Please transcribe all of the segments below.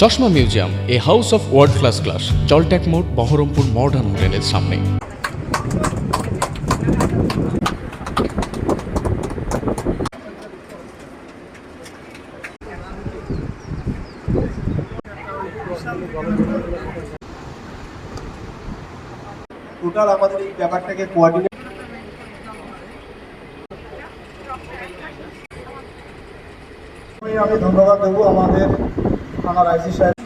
চশমা museum, a house of world class class জলট্যাক মোড়, Baharampur modern হোটেলের সামনে। টোটাল আমাদের এই ব্যাপারটাকে কোঅর্ডিনেট আমি ধন্যবাদ দেবো আমাদের আমার আইসি সাহেব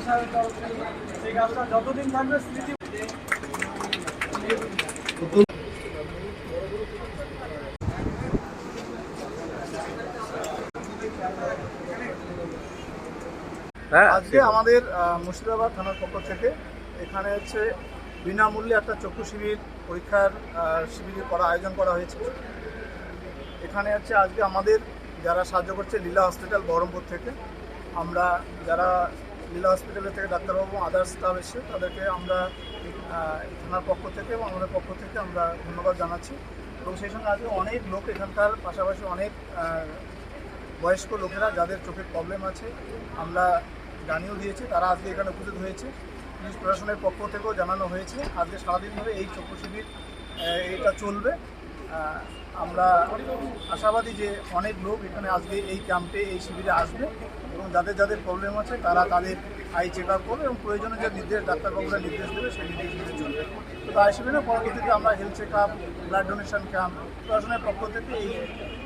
আজকে আমাদের মুর্শিদাবাদ থানার পক্ষ থেকে এখানে হচ্ছে বিনামূল্যে একটা চক্ষু শিবির পরীক্ষার শিবির করা আয়োজন করা হয়েছে। এখানে হচ্ছে আজকে আমাদের যারা সাহায্য করছে লীলা হসপিটাল বহরমপুর থেকে আমরা যারা লীলা হসপিটালের থেকে ডাক্তারবাবু আদার্স স্টাফ এসে তাদেরকে আমরা থানার পক্ষ থেকে এবং আমাদের পক্ষ থেকে আমরা ধন্যবাদ জানাচ্ছি। এবং সেই সঙ্গে আজকে অনেক লোক এখানকার, পাশাপাশি অনেক বয়স্ক লোকেরা যাদের চোখের প্রবলেম আছে, আমরা জানিয়েও দিয়েছি, তারা আজকে এখানে উপস্থিত হয়েছে। পুলিশ প্রশাসনের পক্ষ থেকেও জানানো হয়েছে, আজকে সারাদিন ধরে এই চক্ষু শিবির এটা চলবে। আমরা আশাবাদী যে অনেক লোক এখানে আজকে এই ক্যাম্পে এই শিবিরে আসবে এবং যাদের যাদের প্রবলেম আছে তারা তাদের আই চেক আপ করবে এবং প্রয়োজনে যে নির্দেশ ডাক্তারবাবুরা নির্দেশ দেবে সেই নির্দেশ মেনে চলবে তো তাই শিবিরে পরবর্তীতে আমরা health check up blood donation camp প্রশাসনের পক্ষ থেকে এই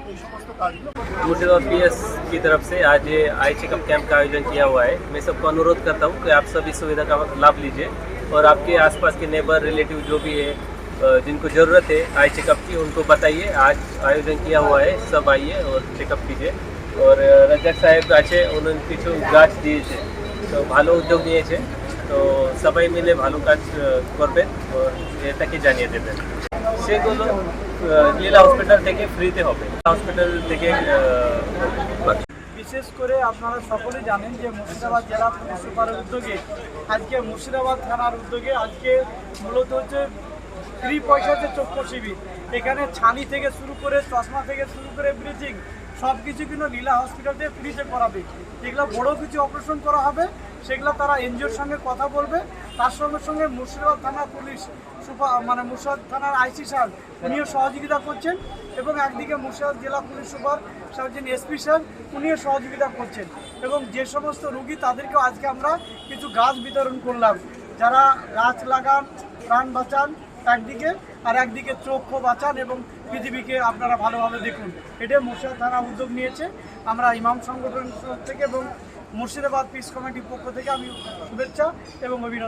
এই সমস্ত কাজগুলো मुर्शिदाबाद पी की तरफ से आज ये आई चेकअप कैंप का आयोजन किया हुआ है मैं सबको अनुरोध करता हूँ कि आप सभी सुविधा का लाभ लीजिए और आपके आसपास के नेबर रिलेटिव जो भी है अ, जिनको ज़रूरत है आई चेकअप की उनको बताइए आज आयोजन किया हुआ है सब आइए और চেকআপ कीजिए और अ, রাজ্জাক সাহেব আছে উনি কিছু গাছ দিয়েছে তো ভালো উদ্যোগ নিয়েছে তো সবাই মিলে ভালো কাজ আহ, করবেন ও এটাকে জানিয়ে দেবেন সেগুলো আহ, লীলা হসপিটাল থেকে ফ্রিতে হবে হসপিটাল থেকে আহ, বিশেষ করে আপনারা সকলেই জানেন যে মুর্শিদাবাদ জেলা পুলিশ সুপারের উদ্যোগে আজকে মুর্শিদাবাদ থানার উদ্যোগে আজকে মূলত হচ্ছে ফ্রি পয়সাতে চক্ষু শিবির। এখানে ছানি থেকে শুরু করে চশমা থেকে শুরু করে ব্লিচিং সব কিছু কিন্তু লীলা হসপিটাল ফ্রিতে করাবে। যেগুলো বড় কিছু অপারেশন করা হবে, সেগুলো তারা এনজিওর সঙ্গে কথা বলবে। তার সঙ্গে সঙ্গে মুর্শিদাবাদ থানা পুলিশ সুপার মানে মুর্শিদাবাদ থানার আইসি স্যার, উনিও সহযোগিতা করছেন এবং একদিকে মুর্শিদাবাদ জেলা police super surgeon SP sir, উনিও সহযোগিতা করছেন। এবং যে সমস্ত রুগী তাদেরকেও আজকে আমরা কিছু গাছ বিতরণ করলাম। যারা গাছ লাগান, প্রাণ বাঁচান একদিকে আর একদিকে চক্ষু বাঁচান এবং পৃথিবীকে আপনারা ভালোভাবে দেখুন। এটা মুর্শিদাবাদ থানা উদ্যোগ নিয়েছে। আমরা ইমাম সংগঠন থেকে এবং মুর্শিদাবাদ পিস কমিটির পক্ষ থেকে আমি শুভেচ্ছা এবং অভিনন্দন।